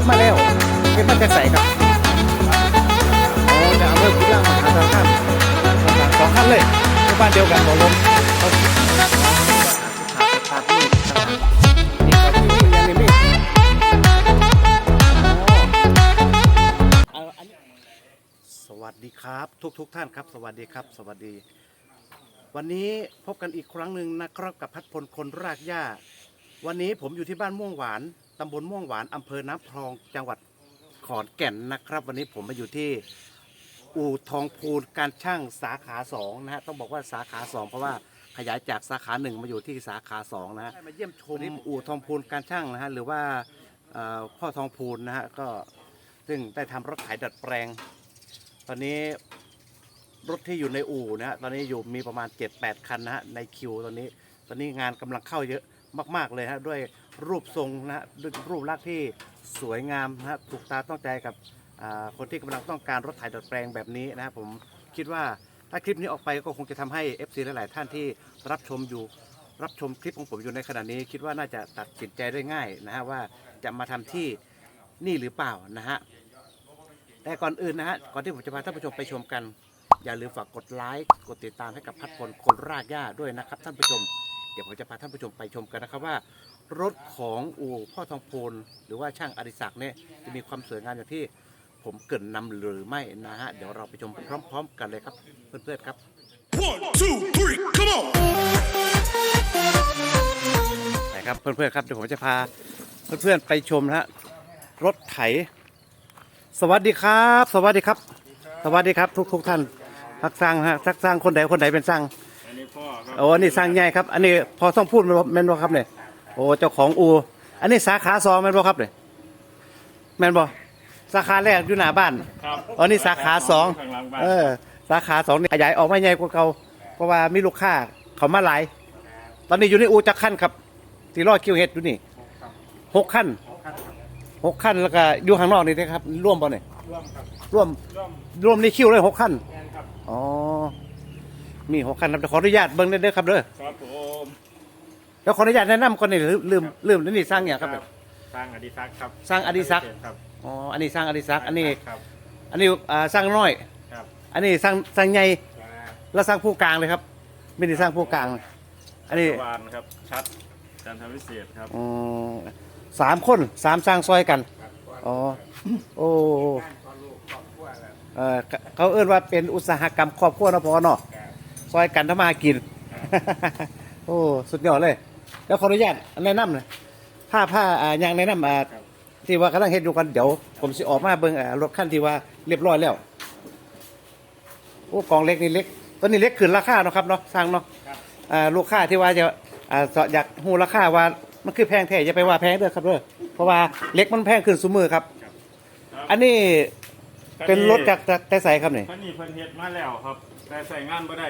ดมาแล้วเฮ็ดมาจากใสครับโอ้จะเอาเรื่องกุล่างมาหาสารคามสองขั้นเลยในบ้านเดียวกันบอกลมเขาขาดนี่นี่ครับนี่ยังนี่มีสวัสดีครับ ทุกทุกท่านครับ สวัสดีครับ สวัสดี วันนี้พบกันอีกครั้งหนึ่งนะครับกับพัดพลคนรากหญ้า วันนี้ผมอยู่ที่บ้านม่วงหวาน ตำบลม่วงหวานอำเภอน้ำพองจังหวัดขอนแก่นนะครับ วันนี้ผมมาอยู่ที่อู่ทองพูนการช่างสาขาสองนะฮะต้องบอกว่าสาขาสองเพราะว่าขยายจากสาขาหนึ่งมาอยู่ที่สาขาสองนะฮะมาเยี่ยมชมอู่ทองพูนการช่างนะฮะหรือว่าเอ่อพ่อทองพูนนะฮะก็ซึ่งได้ทำรถไถดัดแปลง ตอนนี้รถที่อยู่ในอู่นะฮะตอนนี้อยู่มีประมาณ 7-8 คันนะฮะในคิวตอนนี้ ตอนนี้งานกำลังเข้าเยอะมาก ๆเลยฮะด้วย รูปทรงนะฮะด้วยรูปลักษณ์ที่สวยงามนะฮะถูกตาต้องใจกับคนที่กำลังต้องการรถไถดัดแปลงแบบนี้นะฮะผมคิดว่าถ้าคลิปนี้ออกไปก็คงจะทำให้ FC หลาย ๆ ท่านที่รับชมอยู่รับชมคลิปของผมอยู่ในขณะนี้ คิดว่าน่าจะตัดสินใจได้ง่ายนะฮะว่าจะมาทำที่นี่หรือเปล่านะฮะแต่ก่อนอื่นนะฮะก่อนที่ผมจะพาท่านผู้ชมไปชมกัน อย่าลืมฝากกดไลค์กดติดตามให้กับพัดพลคนรากหญ้าด้วยนะครับท่านผู้ชม เดี๋ยวผมจะพาท่านผู้ชมไปชมกันนะครับว่า รถของอู่พ่อทองพูนหรือว่าช่างอดิศักดิ์เนี่ยจะมีความสวยงามอย่างที่ผมเกรินนำหรือไม่นะฮะเดี๋ยวเราไปชมพร้อม ๆ กันเลยครับเพื่อนๆครับ One, two, three, come on! นะครับเพื่อนๆครับเดี๋ยวผมจะพาเพื่อนๆไปชมนะฮะรถไถ สวัสดีครับ สวัสดีครับ สวัสดีครับ ทุกๆท่านทักสร้างฮะทักสร้างคนไหนคนไหนเป็นสร้างอันนี้ พ่อครับโอ้อันนี่สร้างใหญ่ครับ อันนี้พอต้องพูดแม่นบ่แม่นบ่ครับเนี่ยโอ้เจ้าของอู อันนี้สาขาสองแม่นบ่ครับเนี่ยแม่นบ่สาขาแรกอยู่หน้าบ้าน ครับอ๋อนี่สาขาสองข้างหลังบ้านเออ สาขาสองนี่ขยายออกมาใหญ่กว่าเก่าเพราะว่ามีลูกค้าเขามาหลาย ตอนนี้อยู่ในอูจักขั้นครับที่รอดคิวเฮ็ดอยู่นี่หกขั้นหกขั้นแล้วก็อยู่ข้างนอกนี่นะครับร่วมบ่เนี่ยร่วมครับร่วมร่วมร่วมในคิวเลยหกขั้นงานครับอ๋อ มีหกขั้นครับเดี๋ยวขออนุญาตเบิ่งได้เด้อครับเด้อครับผมแล้วขออนุญาตแนะนำก่อนนี่ลืมลืมลืมแล้วนี่สร้างอย่างครับ สร้างอดิศักดิ์ครับสร้างอดิศักดิ์ ครับอ๋ออันนี้สร้างอดิศักดิ์อันนี้ ครับอันนี้อ่าสร้างน้อย ครับอันนี้สร้างสร้างใหญ่อ่าแล้วสร้างผู้กลางเลยครับไม่ได้สร้างผู้กลางอันนี้ วานครับ ชัดจันทวิเศษครับ อืมสามคนสามสร้างซอยกัน อ๋อ โอ้เออเขาเอื้นว่าเป็นอุตสาหกรรมครอบครัวเนาะพอเนาะ ซอยกันทำมาหากิน โอ้ สุดยอดเลย แล้วขออนุญาตแนะนำหน่อยผ้าผ้าอ่าอย่างแนะนำอ่าครับที่ว่ากำลังเฮ็ดอยู่กันเดี๋ยวผมสิออกมาเบิ่งอ่ารถคันที่ว่าเรียบร้อยแล้ว โอ้กองเล็กนี่เล็กตอนนี้เล็กขึ้นราคาเนาะครับเนาะสร้างเนาะครับอ่าลูกค้าที่ว่าจะอ่าอยากฮู้ราคาว่ามันคือแพงแท้อย่าไปว่าแพงเด้อครับเด้อเพราะว่าเล็กมันแพงขึ้นซุมือครับครับอันนี้เป็นรถจากจากแต่ไสครับนี่ท่านนี่เพิ่นเฮ็ดมาแล้วครับ แต่ใส่งานบ่ได้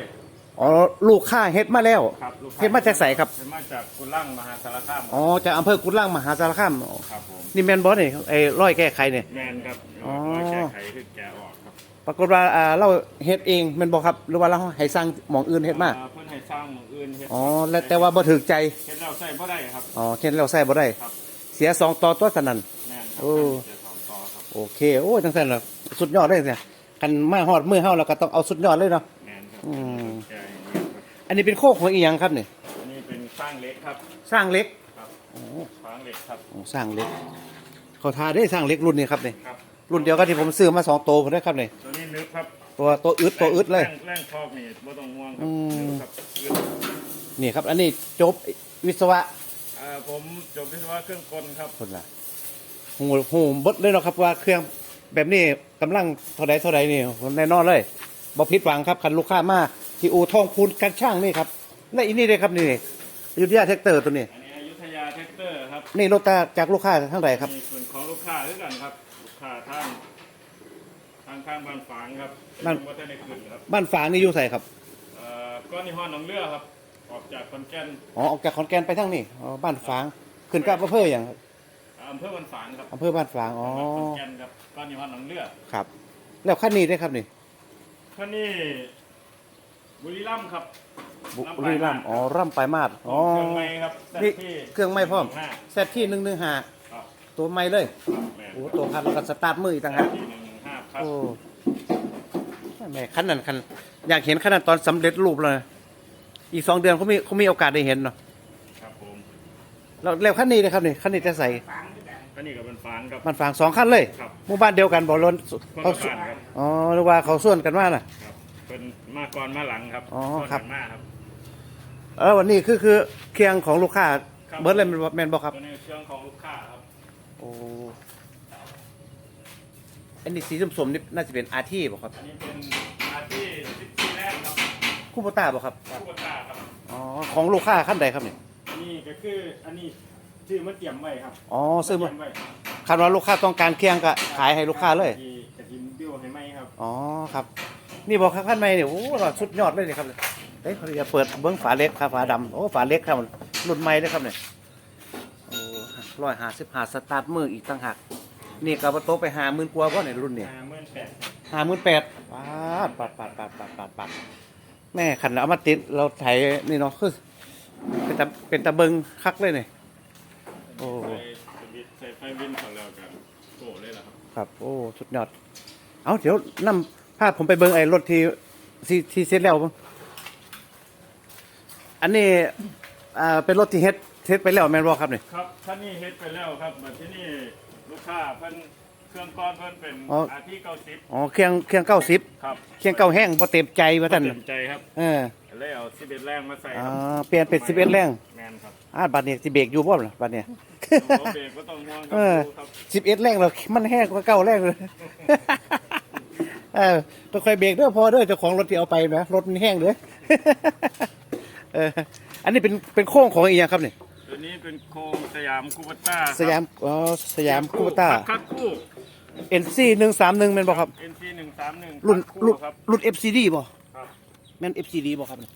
อ๋อลูกค้าเฮ็ดมาแล้วครับลูกค้เฮ็ดมาจากไสครับ เฮ็ดมาจากกุลั่งมหาสารคามอ๋อจากอำเภอกุดล่างมหาสารคามอ๋อครับผมนี่แม่นบ่นี่ไอ้ร้อยแก้ไขนี่แมนครับอ๋อ ร้อยแก้ไขคือแกะออกครับปรากฏว่าอ่าเราเฮ็ดเองแม่นบ่ครับหรือว่าเราให้สร้างหม่องอื่นเฮ็ดมาอ่เพิ่นให้สร้างหมู่อื่นเฮ็ดอ๋อแล้วแต่ว่าบ่ถูกใจเฮ็ดแล้วใส่บ่ได้ครับ อ๋อเข็นเราใส่บ่ได้ครับ เสียสองต่อตัวสนั่น แม่นครับโอ้ เจ็ดสองต่อครับโอเคโอ้ยจังซั่นล่ะสุดยอดเลยเนี่ยคันมาฮอดมือเฮาแล้วก็ต้องเอาสุดยอดเลยเนาะแมนครับอืม อันนี้เป็นโคกของอีหยังครับนี่อันนี้เป็นสร้างเล็กครับสร้างเล็กครับโอ้สร้างเล็กครับโอ้สร้างเล็กเขาทาได้สร้างเล็กรุ่นนี้ครับนี่ครับรุ่นเดียวกันที่ผมซื้อมาสองตัวผมได้ครับนี่ตัวนี้นึกครับตัวตัวอึดตัวอึดเลยแรงแรงคอกนี่บ่ต้องห่วงครัอืบมนึกครับอึดนี่ครับ อันนี้จบวิศวะอ่าผมจบวิศวะเครื่องกลครับคนละหูหูเบดเลยเนาะครับว่าเครื่องแบบนี้กำลังเท่าใดเท่าใดนี่แน่นอนเลยบ่ผิดหวังครับคันลูกค้ามา ที่อู่ทองพูนกันช่างนี่ครับและอีนี่เลยครับนี่อยุธยาแท็กเตอร์ตัวนี้ อันนี้อยุธยาแท็กเตอร์ครับนี่รถตาจากลูกค้าทั้งใดครับมีส่วนของลูกค้าด้วยกันครับลูกค้าทางทางข้างบ้านฝางครับบ้านวัฒนขึ้นครับบ้านฝางนี่อยู่ใส่ครับเอ่อก้อนนิฮอนหนองเรือครับ ออกจากขอนแก่นอ๋อออกจากขอนแก่นไปทั้งนี่อ๋อบ้านฝางขึ้นกับอำเภออย่างครับอำเภอบ้านฝางครับอำเภอบ้านฝางอ๋อจังหวัดขอนแก่นครับก้อนนิฮอนหนองเรือครับ แล้วคันนี้ได้ครับนี่ท่านี่ บุรีรัมย์ครับบุลำปางรีรัมย์อ๋อร่ำไปลายมาดอ๋อเครื่องไม้ครับนี่ที่เครื่องไม้พร้อมหน้าเซตที่หนึ่งหนึ่งห้าครับตตัวใหม่เลยแม่นโอ้ตัวพันแล้วก็สตาร์ทมืออีกต่างหาก ทีหนึ่งห้าครับโอ้แม่ขั้นนั้นขั้นอยากเห็นขั้นนั้นตอนสำเร็จรูปเลยอีกสองเดือนเขามีเขามีโอกาสได้เห็นเนาะครับผมแล้วแล้วขั้นนี้นะครับนี่ขั้นนี้จะใส่ก็นี่ก็เป็นฟางครับ มันฝางสองขั้นเลยครับ หมู่บ้านเดียวกันบ่ล้นคนเขาละบ้านครับอ๋อหรือว่าเขาส่วนกันว่าน่ะครับ เป็นมาก่อนมาหลังครับอ๋อส่วนครับกันมาครับเออวันนี้คือคือเคียงของลูกค้าครับเบิร์ดเลยแม่นบ่แมนบอกครับตัวนี้เครื่องของลูกค้าครับโอ้อันนี้สีส้มๆนี่น่าจะเป็นอาที่บอกครับอันนี้เป็นอาที่สิบสี่แรกครับคู่โปต้าบอกครับคู่กระตาครับ อ๋อของลูกค้าขั้นใดครับเนี่ยนี่ก็คืออันนี้ชื่อมันเตรียมไว้ครับอ๋อซื้อมาเตรียไว้คันว่าลูกค้าต้องการเคียงก็ขายให้ลูกค้าเลยที่กระทิมบิ้วให้ไหมครับอ๋อครับ นี่บอกขั้นในเนี่ยโอ้สุดยอดเลยเนี่ยครับเฮ้ยเขาจะเปิดเบื้องฝาเล็กครับฝาดำโอ้ฝาเล็กครับรุ่นใหม่เลยครับเนี่ยโอ้ร้อยห้าสิบห้าสตาร์ทมืออีกต่างหากนี่กับโตะไปหาหมื่นกว่าบ่เนี่ยรุ่นเนี่ยห้าหมื่นแปดห้าหมื่นแปดปาดปาดปาดปาดปาดปาดปาดแม่ขันเอามาติดเราไถนี่เนาะคือเป็นตะเป็นตะเบิงคักเลยเนี่ยโอ้ใส่สวิตช์ใส่ไฟวินของเรากันโก้เลยเหรอครับครับโอ้สุดยอดเอาเดี๋ยวนํ พาผมไปเบิงไอ้รถที่ที่ที่เสร็จแล้วบ้างอันนี้อ่าเป็นรถที่เฮ็ดเฮ็ดไปแล้วแมนบอครับเนี่ยครับท่านนี่เฮ็ดไปแล้วครับมาที่นี่ลูกค้าเพิ่นเครื่องก้อนเพิ่นเป็นอ๋ออาที่เก้าสิบอ๋อเครื่องเครื่องเก้าสิบครับเครื่องเก้าแห้งพอเต็มใจว่าท่านเต็มใจครับเออเลยเอาสิบเอ็ดแรงมาใส่คอ่ารับเปลี่ยนเป็นสิบเอ็ดแรงแมนครับอ่าบัดนี้สิเบรกอยู่บ่ล่ะบัดเนี้ยโอเบรกก็ต้องห่วงคเอรัอบดูครับสิบเอ็ดแรงแล้วมันแห้งกว่าเก้าแรงเลย เออต้องคอยเบรกเด้อพอเด้อเจ้าของรถที่เอาไปนะรถมันแห้งเลยเอออันนี้เป็นเป็นโค้งของอีกอย่างครับเนี่ยตัวนี้เป็นโครงสยามคูปต้าสยามอ๋อสยามคูปต้า คัดคู่ NC หนึ่งสามหนึ่งเป็นบ่ครับ NC หนึ่งสามหนึ่งรุ่นรุ่นครับ รุ่น FCD บ่ครับ แม่น FCD บ่ครับเนี่ย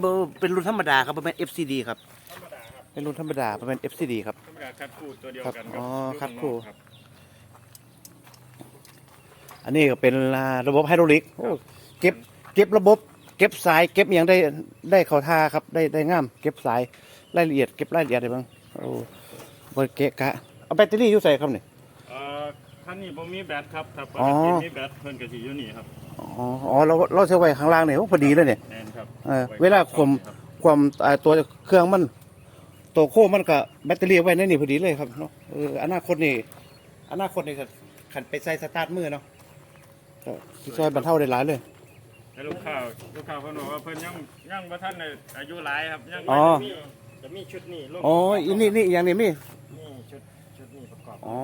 เบอร์เป็นรุ่นธรรมดาครับบ่แม่น FCD ครับธรรมดาครับเป็นรุ่นธรรมดาบ่แม่น FCD ครับ ธรรมดาคัดคู่ตัวเดียวกันครับอ๋อลูกคัดคู่น้องรับ อันนี้ก็เป็นอ่าระบบไฮดรอลิกโอ้เก็บเก็บระบบ เก็บสาย เก็บอหย่างได้ได้เข้าท่าครับ ได้ได้งามเก็บสายรายละเอียดเก็บรายละเอียดได้บ้างโอ้บ่เกะกะเอาแบตเตอรี่อยู่ใส่ครับนี่เอ่อคันนี้ผมมีแบตครับถ้าปอ๋กอติมีแบตเพิ่นก็สิอยู่นี่ครับอ๋ออ๋อเราเราจะไว้ข้างล่างนี่โอ้พอดีเลยเนี่ยแน่นครับเออเวลาความความอ่าตัวเครื่องมันตัวโค้งมันก็แบตเตอรี่ไว้ในนี่พอดีเลยครับเนาะเอออนาคตนี่อนาคตนี่ก็ขันไปใส่สตาร์ทมือเนาะ ก็สิช่วยบรรเทาได้หลายเลย แล้วลูกค้าลูกค้าเพิ่นบอกว่าเพิ่นยังยังบ่ทันได้อายุหลายครับยังอ๋อ มีจะมีชุดนี้ลงอ๋ออีนี่นี่อย่างนี้มีนี่ชุดชุดนี้ประกอบอ๋อ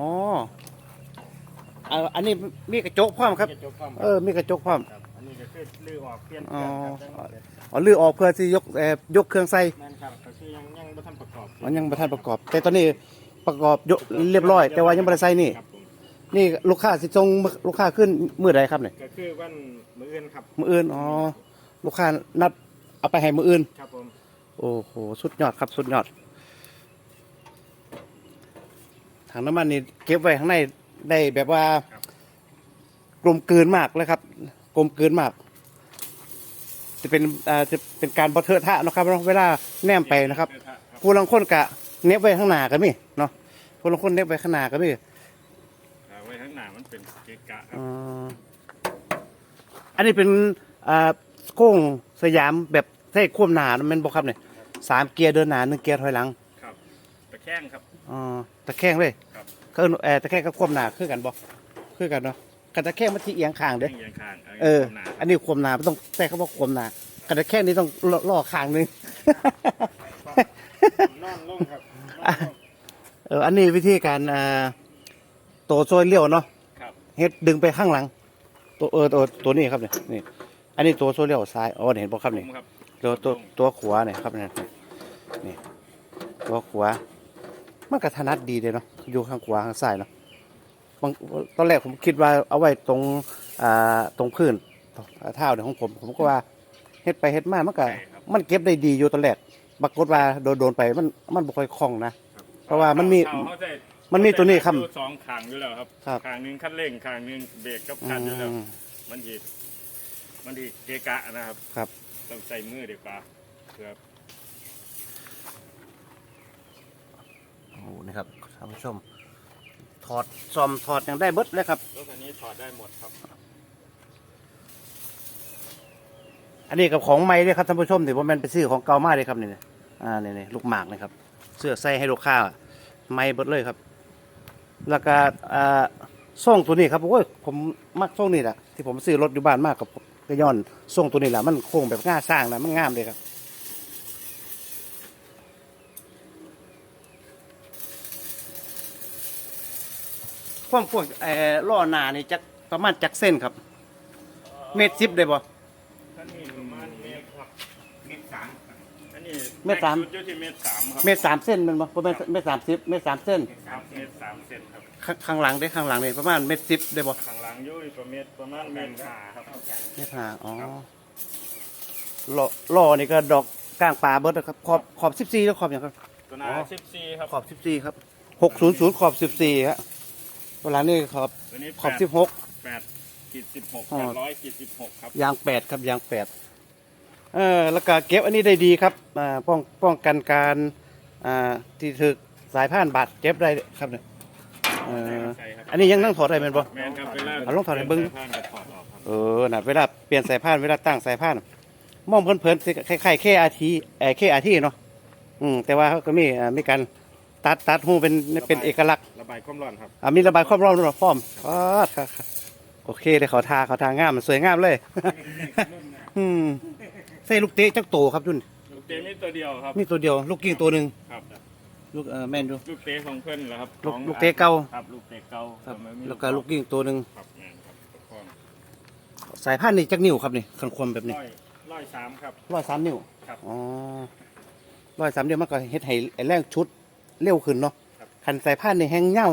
อ่าอันนี้มีกระจกพร้อมครับกระจกความเออมีกระจกพร้อมครับอันนี้ก็คือลื้อออกเปลี่ยนอ๋เคอรื่องครับอ๋อลือออกเพื่อที่ยกเอ่อยกเครื่องใส่แม่นครับก็คือยังยังบ่ทันประกอบมันยังไม่ทันประกอบ แต่ตอนนี้ประกอบยกเรียบร้อย แต่ว่ายังไม่ได้ใส่นี่ ครับ นี่ลูกค้าสิส่งลูกค้าขึ้นมือใดครับเนี่ยก็คือวันมื้ออื่นครับ มืออื่นอ๋อลูกค้านัดเอาไปให้มืออื่น ครับผม โอ้โหสุดยอดครับสุดยอดถังน้ำมันนี่เก็บไว้ข้างในได้แบบว่ากลมกลืนมากเลยครับ กลมกลืนมาก จะเป็นอ่าจะเป็นการบะเทอะทะเนาะครับเนาะเวลาแนมไปนะครับ ผู้ลังคนกะเน็บไว้ข้างหน้าก็มีเนาะผู้ลังคนเน็บไว้ข้างหน้าก็มี อ่าอันนี้เป็นอ่าโค้งสยามแบบใส่ควบหนาแมันบอกครับเนี่ยสามเกียร์เดินหน้าหนึ่งเกียร์ถอยหลังครับตะแคงครับอ๋อตะแคงเลยครับก็เออตะแคงกับควบหนาคือกันบอกคือกันเนาะกันตะแคงมันที่เอียงข้างเด้เอียงข้างเออหน้าอันนี้ควบหนาไม่ต้องแต่เขาบอกควบหนากันตะแคงนี่ต้องล่อล่อข้างหนึงนอนลงครับอะเอออันนี้วิธีการอ่าตัวโซยเลี้ยวเนาะครับ เฮ็ดดึงไปข้างหลัง ตัวเออตัวตัวนี้ครับเนี่ยนี่ อันนี้ตัวโซเลี้ยวซ้ายอ๋อเห็นป่ะครับนี่ผมครับตัวตัวตัวขวาเนี่ยครับเนี่ยนี่ตัวขวามันก็ถนัดดีเลยเนาะอยู่ข้างขวาข้างซ้ายเนาะบางตอนแรกผมคิดว่าเอาไว้ตรงอ่าตรงพื้นเท้าเนี่ยของผม ผมก็ว่าเฮ็ดไปเฮ็ดมามันก็มันเก็บได้ดีอยู่ตอนแรกปรากฏว่าโดนโดนไปมันมันบ่ค่อยคล่องนะเพราะว่ามันมีเท้เข้าใจ มันมีตัวนี้ครับ อยู่สองขางอยู่แล้วครับครับ ขางหนึงคันเร่งขางหนึงเบรกกับอืคันอยู่แล้วมมันดีมันดีเกะกะนะครับ ครับ ต้องใส่มือดีกว่าเพื่ออ๋อโอ้นะครับท่านผู้ชม ถอดซอมถอดยังได้เบิดเลยครับ รถคันนี้ถอดได้หมดครับ อันนี้กับของใหม่เลยครับท่านผู้ชมถือว่ามันไปซื้อของเก่ามากเลยครับนี่นะอ่านี่นี่ลูกหมากนะครับ เสื้อใส่ให้ลูกค้าใหม่เบิดเลยครับ แล้วก็อ่าส่งตัวนี้ครับโอ้ยผมมักส่งนี่แหละที่ผมซื้อรถอยู่บ้านมากกับก็ย้อนส่งตัวนี้แหละมันโค้งแบบง่าสร้างนะมันงามเลยครับความกว้างเอ่อล้อหน้านี่จักประมาณจักเส้นครับ เมตรสิบได้บ่ ท่านนี้ประมาณเมตรครับเมตรสามอันนี้เมตรสามแกชุดอยู่ที่เมตรสามครับเมตรสามเส้นแมันบ่ประมาณเมตรสามสิบเมตรสามเส้น ครับเมตรสามเซนครับ ข้างข้างหลังได้ข้างหลังนี่ประมาณเมตรสิบได้บ่ข้างหลังอยู่อีกประเมตรประมาณเมตรห้าครับเมตรห้าอ๋อล้อล้อนี่ก็ดอกก้างปลาเบิดนะครับขอบขอบสิบสี่แล้วขอบอย่างครับตัวหนาอ๋อสิบสี่ครับขอบสิบสี่ครับหกศูนย์ศูนย์ขอบสิบสี่ฮะเวลานี่ขอบตัวนี้ขอบแปดสิบหกแปดขีดสิบหกอ๋อแปดร้อยขีดสิบหกครับยางแปดครับยางแปดเออแล้วก็เก็บอันนี้ได้ดีครับอ่าป้องป้องกันการอ่าที่ถึกสายพานบาดเจ็บได้ครับเนี่ย เออใช่ครับอันนี้ยังนั่งถอดได้เป็นบ่ แมนครับเวลาเอาลองถอดให้เบิ่ง สายพานก็ถอดออกครับเออน่ะเวลาเปลี่ยนสายพานเวลาตั้งสายพานมองเพลินๆสิคล้ายๆแค่อาทีเออแค่อาทีเนาะอืมแต่ว่าเขาก็มีอ่ามีการตัดตัดหูเป็นเป็นเอกลักษณ์ระบายความร้อนครับอ่ามีระบายความร้อนด้วยเหรอฟอร์มอ๋อครับครับโอเคเลยเขาทาเขาทางามมันสวยงามเลย อืมใส่ลูกเตะจักโตครับจุนลูกเตะมีตัวเดียวครับมีตัวเดียว ลูกกิ้งตัวหนึ่งครับ ลูกเออแม่นดู ลูกเตะของเพื่อนเหรอครับลูกของลูกเตะเก่า ครับลูกเตะเก่าครับทำไมไม่แล้วก็ลูกกิ้งตัวหนึ่งครับแมนครับตะกร้อนสายพานนี่จักนิ้วครับนี่คันความแบบนี้ร้อยร้อยสามครับ ร้อยสามนิ้วครับอ๋อร้อยสามนิ้วมันก็เฮ็ดให้ไอ้แรงชุดเร็วขึ้นเนาะครับ คันสายพานนี่แห้งเง่า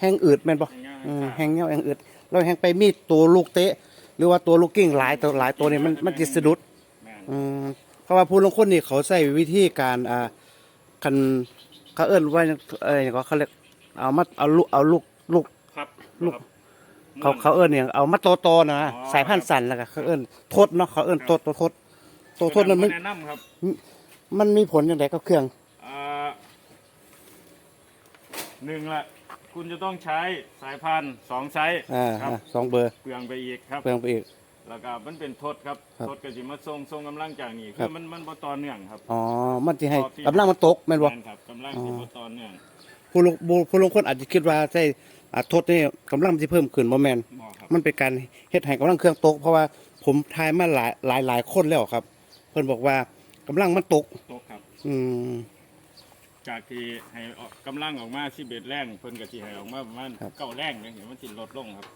แห้งอืดแม่นปะง่ายอืมๆแห้งเง่าแห้งอืดเราแห้งไปมีตัวลูกเตะ หรือว่าตัวลูกกิ้งหลายตัวหลายตัวนี่มันมันจิสะดุด แม่นอืมเพราะว่าผู้ลงคนนี่เขาใช้วิธีการอ่าคัน เขาเอิ้นว่าเอ้ยก็เขาเรียกเอามาเอาลูกเอาลูกลูก ครับลูกครับเขาเขาเอิ้นเนี่ยเอามาโตโตๆนะอ๋อสายพันธุ์สันแล้วก็เขาเอิ้นทดเนาะเขาเอิ้นทดตัวทดตัวทดนั้นมันแนะนำครับมันมีผลอย่างไรกับเครื่อง อ่าหนึ่งละคุณจะต้องใช้สายพันธุ์สองไซส์อ่าครับ อ่าสองเบอร์เปลืองไปอีกครับเปลืองไปอีก แล้วก็มันเป็นทดครับครับ ทดก็สิมาส่งส่งกำลังจากนี่ครัคืบอมันมันบ่ต่อเนื่องครับอ๋อมันจะให้พอที่กำลังมันตกแม่นบ่ แม่นครับกำลังสิบ่ต่อเนื่องผู้ลงผู้ผู้ลงคนอาจจะคิดว่าใช่อ่าทดนี่กำลังมันจะเพิ่มขึ้นบ่แม่นบ่ครับมันเป็นการเฮ็ดให้กำลังเครื่องตก เพราะว่าผมทายมาหลายหลายหลายคนแล้วครับ เพิ่นบอกว่ากำลังมันตก ตกครับ อืม จากที่ให้ออกกำลังออกมา11แรงเพิ่นก็สิให้ออกมาประมาณครับ เก้าแรงจังซี่มันสิลดลงครับ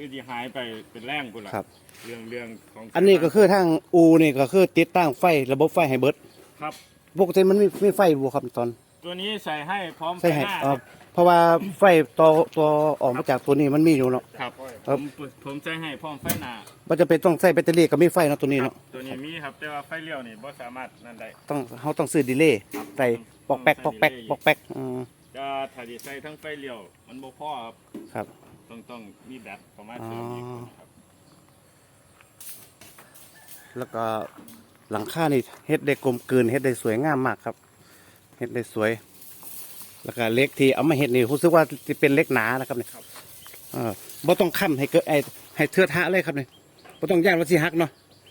คือสิหายไปเป็นแรงพุ่นล่ะครับ เรื่องเรื่องของอันนี้ก็คือทางอูนี่ก็คือติดตั้งไฟระบบไฟให้เบิดครับ ปกติมันมีมีไฟบ่ครับตอนตัวนี้ใส่ให้พร้อมใช่ให้ไฟหน้าเอ่อเพราะว่าไฟตัวตัวออกมาจากตัวนี้มันมีอยู่เนาะ ครับครัผบมผมใส่ให้พร้อมไฟหน้ามันจะเป็นต้องใช้แบตเตอรี่ก็มีไฟเนาะตัวนี้ครับเนาะตัวนี้มีครับแต่ว่าไฟเลี้ยวนี่บ่สามารถนั่นได้ ต้องเฮาต้องซื้อดีเลย์ใส่ปอกแป๊กปอกแป๊กปอกแป๊กอืมก็ถ้าสิใส่ทั้งไฟเลี้ยวมันบ่พอครับครับ ต้องต้องมีแบตประมาณอ๋อเท่านี้ครับแล้วก็หลังคานี่เฮ็ดได้กลมกลืนเฮ็ดได้สวยงามมากครับเฮ็ดได้สวย แล้วก็เล็กที่เอามาเฮ็ดนี่รู้สึกว่าจะเป็นเล็กหนานะครับเนี่ยเออบ่ต้องค้ำให้เกิดไอ้ให้เทือะทะเลยครับเนี่ยบ่ต้องย่านว่าสิหักเนาะ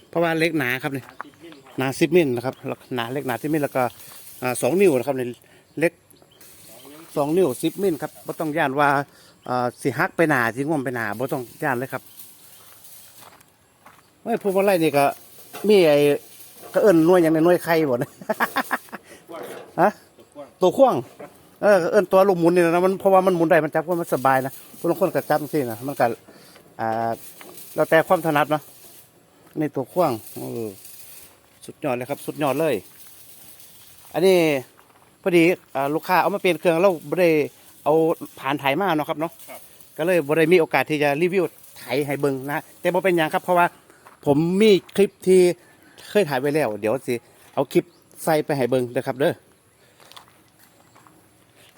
เพราะว่าเล็กหนาครับเนี่ยติดบินครับหนาสิบมิลนะครับแล้วหนาเล็กหนาสิบมิลแล้วก็อ่าสองนิ้วนะครับเนี่ยเล็กสองนิ้วสิบมิลครับบ่ต้องย่านว่าอ่า สิหักไปหนาสิง่วมไปหนาบ่ต้องย่านเลยครับไม่พูดวกมาไล่นี่ก็มีไอ้ก็เอิ้นหน่วยอย่างในหน่วยไข่บ่นี่ยฮะตัวข่วงเออเอิ้นตัวลูกหมุนนี่นะมันเพราะว่ามันหมุนได้มันจับว่ามันสบายนะพวกคนก็จับจังซี่นะมันก็อ่าแล้วแต่ความถนัดเนาะนี่ตัวข่วงเออสุดยอดเลยครับ สุดยอดเลย อันนี้พอดีอลูกค้าเอามาเปลี่ยนเครื่องแล้วบ่ได้ เอาผ่านถ่ายมาเนาะครับเนาะครับก็เลยบ่ได้มีโอกาสที่จะรีวิวถ่ายให้เบิ่งนะแต่บ่เป็นหยังครับเพราะว่าผมมีคลิปที่เคยถ่ายไว้แล้ว เดี๋ยวสิเอาคลิปใส่ไปให้เบิ่งนะครับเด้อ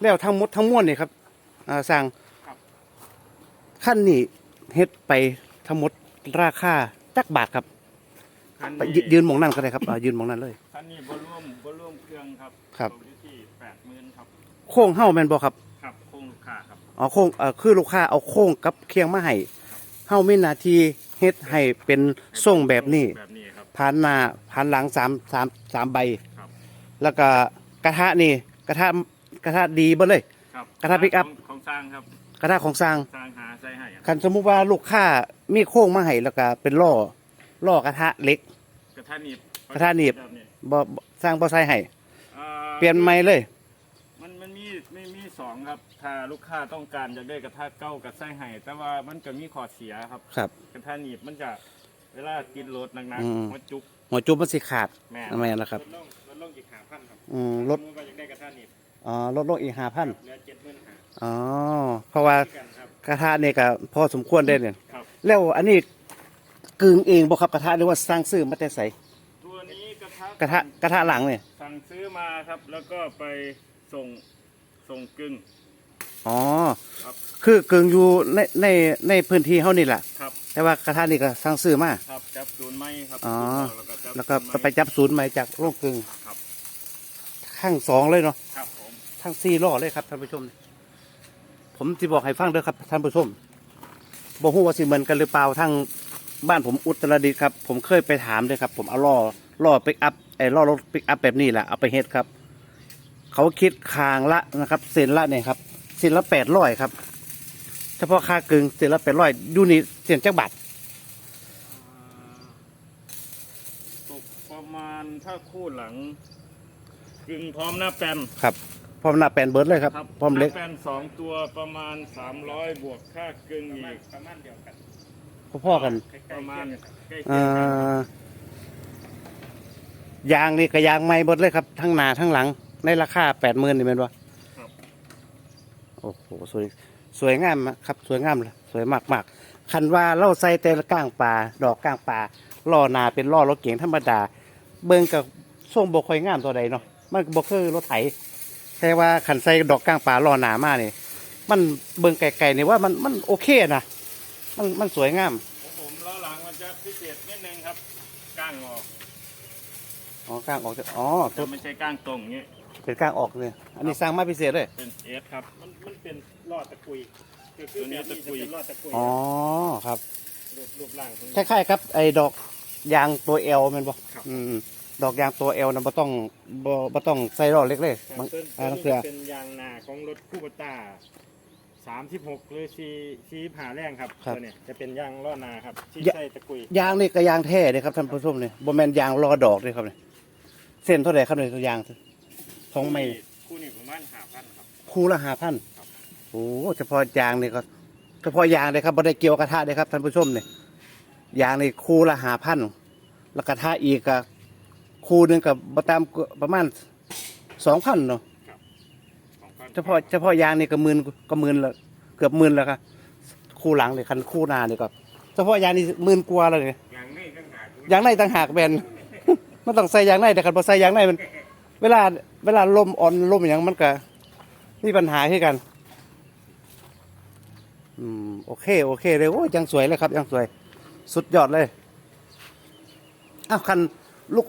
แล้วทั้งหมดทั้งมวลนี่ครับอ่าสั่งครับขั้นนี้เฮ็ดไปทั้งหมดราคาจักบาทครับคันไปนี้ยืยืนหมองนั่นก็ได้ครับอ่ายืนหมองนั่นเลยคันนี้บ่รวมบ่รวมเครื่องครับครับตกอยู่ที่80,000ครับโค้งเฮ้าแม่นบ่ครับครับโค้งลูกค้าครับอ๋อโค้งเอ่อคือลูกค้าเอาโค้งกับเคียงมาให้เฮามีหน้าที่เฮ็ดให้เป็นทรงแบบนี้แบบนี้ครับ ผ่านหน้าผ่านหลังสามสามสามใบ ครับ แล้วก็กระทะนี่กระทะกระทะดีเบ่เลย ครับกระทะ pick up ของของสร้างครับกระทะของสร้าง สร้างหาใส่ให้อะคันสมมุติว่าลูกค้ามีโค้งมาให้แล้วก็เป็นล้อล้อกระทะเล็ก กระทะหนีบกระทะหนีบแบบนี้บ่บ่สร้างบ่ใส่ให้อ่าเปลี่ยนใหม่เลย มันมันมีไม่มีสองครับ ถ้าลูกค้าต้องการอยากได้กระทะเก้ากับไส้ไห้แต่ว่ามันก็มีข้อเสียครับ ครับ กระทะหนีบมันจะเวลากินรถหนักอืมๆหัวจุกหัวจุ๊บมันสิขาดแม่แม่นแล้วครับ ลดลงลดลงอีกหาพันครับอืมลดสมมุติว่าอยากได้กระทะหนีบอ๋อลดลงอีก5,000เหลือเจ็ดหมื่นหาอ๋อเพราะว่ากันครับ กระทะนี่ก็พอสมควรได้เนี่ยครับ แล้วอันนี้กึ่งเองบ่ครับกระทะหรือว่าสร้างซื้อมาแต่ไสตัวนี้กระทะกระทะกระทะหลังเนี่ยสั่งซื้อมาครับ แล้วก็ไปส่งส่งกึ่ง อ๋อครับคือกึ่งอยู่ในในในพื้นที่เฮานี่แหละครับแต่ว่ากระทะนี่ก็สร้างซื้อมา ครับจับศูนย์ไม้ครับอ๋อจับแล้วก็ศูนย์ไปจับศูนย์มาจากโรงกึ่งครับข้างสองเลยเนาะครับผมทั้งสี่ล้อเลยครับท่านผู้ชม ผมจะบอกให้ฟังเด้อครับท่านผู้ชมบอกว่าสิเหมือนกันหรือเปล่าทั้งบ้านผมอุตรดิตถ์ครับ ผมเคยไปถามเลยครับ ผมเอาล้อล้อปิกอัพไอ้ล้อรถปิกอัพแบบนี้แหละเอาไปเฮ็ดครับ เขาคิดคางละนะครับเส้นละเนี่ยครับ เส้นละแปดร้อยครับ เฉพาะค่ากึ่งเส้นละแปดร้อยยูนี่เส้นจักบาทตกประมาณถ้าคู่หลังกึ่งพร้อมหน้าแปนครับ พร้อมหน้าแปลนเบิร์ดเลยครับครับ พร้อมเล็กหน้าแปนสองตัวประมาณสามร้อยบวกค่ากึ่งอีกประมาณเดียวกันพ่อๆกันประมาณใกล้อ่เคียงกันายางนี่ก็ยางใหม่หมดเลยครับ ทั้งหน้าทั้งหลัง ในราคาแปดหมื่นนี่เป็นวะครับ โอ้โหสวยสวยงามมากครับสวยงามเลยสวยมากมากๆคันว่าเราใส่แต่ละก้างปลาดอกก้างปลาล่อหนาเป็นล่อรถเก๋งธรรมดา เบิ่งกับทรงบกค่อยงามตัวใดเนาะมันก็บกคือรถไถแค่ว่าขันใส่ดอกก้างปลาล่อหนามาเนี่ยมันเบิ่งไกลๆเนี่ยว่ามันมันโอเคนะมันมันสวยงามของผมล้อหลังมันจะพิเศษนิดนึงครับก้างออกอ๋อก้างออกจากอ๋อจะไม่ใช่ก้างตรงอย่างนี้ เป็นก้างออกเลยอันนี้สร้างมาพิเศษเลยเป็นเอสครับ มันมันเป็นรอดตะกุยคือตัวนี้ตะกุยจเป็นรอดตะกุยอ๋อครับรูปรูปร่างของคล้ายๆครับ ไอ้ดอกยางตัวเอลแมันบ่ครับอืมดอกยางตัวเอลนะบ่ต้องบ่บ่ต้องใส่รอดเล็กเลยครับบางต้นอ่าต้นนั่นคือนี้เป็นยางนาของรถคูปต้าสามสิบหกหรือสี่สี่ผ่าแรงครับตัวเนี้ยจะเป็นยางล้อนาครับที่ใส่ตะกุยยางนี่ก็ยางแท้เลยครับท่านผู้ชมนี่บ่แม่นยางรอดอกเลยครับนี่เส้นเท่าไหร่ครับนี่ตัวยาง ทองไม่คู่นี้ประมาณหาพันครับ คู่ละ5,000โอ้เฉพาะยางนี่ก็เฉพาะยางเลยครับบ่ได้เกี่ยวกระทะเลยครับท่านผู้ชมนี่ยางนี่คู่ละ5,000แล้วกระทะอีกก็คู่หนึงก็บ่ตามประมาณ2,000เนาะสองพันเฉพาะเฉพาะยางนี่ก็หมื่นก็หมื่นละเกือบหมื่นแล้วครับคู่หลังเลยคันคู่หนานี่ก็เฉพาะยางนี่หมื่นกว่าเลยยางนี่ตั้งหากยางในต่างหากแบนมันต้องใส่ยางในแต่คันพอใส่ยางในมัน เวลา เวลาลมอ่อนลมอย่างมันก็มีปัญหาใช่กัน อืมโอเค โอเคเลยโอ้ยยังสวยเลยครับ ยังสวย สุดยอดเลยอ้าวคันลูก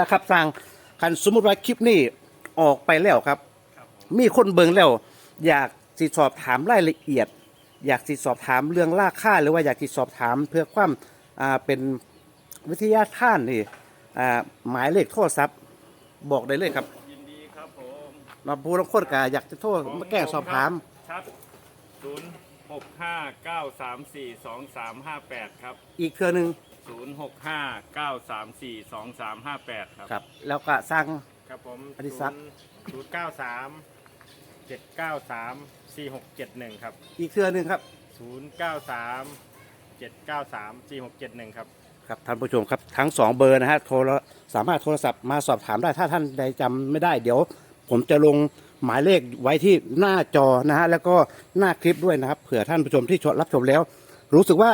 นะครับสร้างคันสมมุติว่าคลิปนี้ออกไปแล้วครับ มีคนเบิ่งแล้ว อยากสิสอบถามรายละเอียด อยากสิสอบถามเรื่องราคาหรือว่าอยากสิสอบถามเพื่อความอ่าเป็นวิทยาท่านนี่อ่าหมายเลขโทรศัพท์บอกได้เลยครับยินดีครับผมมาผู้ลางคนก็อยากจะโทรมาแก้สอบถามครับศูนย์หกห้าเก้าสามสี่สองสามห้าแปดครับ อีกเครือหนึ่ง ศูนย์หกห้าเก้าสามสี่สองสามห้าแปดครับ ครับ แล้วก็สร้าง ครับผมอดิศักดิ์ ศูนย์เก้าสามเจ็ดเก้าสามสี่หกเจ็ดหนึ่งครับอีกเครือหนึ่งครับ ศูนย์เก้าสามเจ็ดเก้าสามสี่หกเจ็ดหนึ่งครับ ครับท่านผู้ชมครับทั้งสองเบอร์นะฮะโทรสามารถโทรศัพท์มาสอบถามได้ถ้าท่านใดจำไม่ได้ เดี๋ยว ผมจะลงหมายเลขไว้ที่หน้าจอนะฮะแล้วก็หน้าคลิปด้วยนะครับเผื่อท่านผู้ชมที่ชมรับชมแล้ว รู้สึกว่า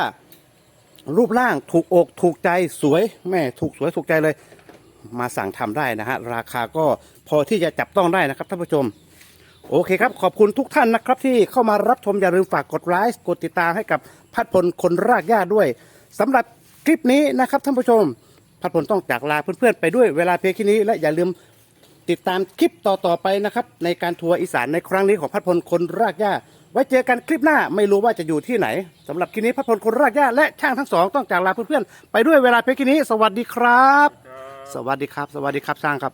รูปร่างถูกอกถูกใจสวยแม่ถูกสวยถูกใจเลย มาสั่งทำได้นะฮะราคาก็พอที่จะจับต้องได้นะครับท่านผู้ชม โอเคครับ ขอบคุณทุกท่านนะครับ ที่เข้ามารับชมอย่าลืมฝากกดไลค์กดติดตามให้กับพัดพลคนรากหญ้าด้วยสำหรับคลิปนี้นะครับท่านผู้ชม พัดพลต้องจากลาเพื่อนๆไปด้วยเวลาเพียงแค่นี้ และอย่าลืมติดตามคลิปต่อๆไปนะครับในการทัวร์อีสานในครั้งนี้ของพัดพลคนรากหญ้า ไว้เจอกันคลิปหน้าไม่รู้ว่าจะอยู่ที่ไหนสำหรับคลิปนี้พัดพลคนรากหญ้าและช่างทั้งสองต้องจากลาเพื่อนๆไปด้วยเวลาเพียงแค่นี้ สวัสดีครับ สวัสดีครับ สวัสดีครับสร้างครับ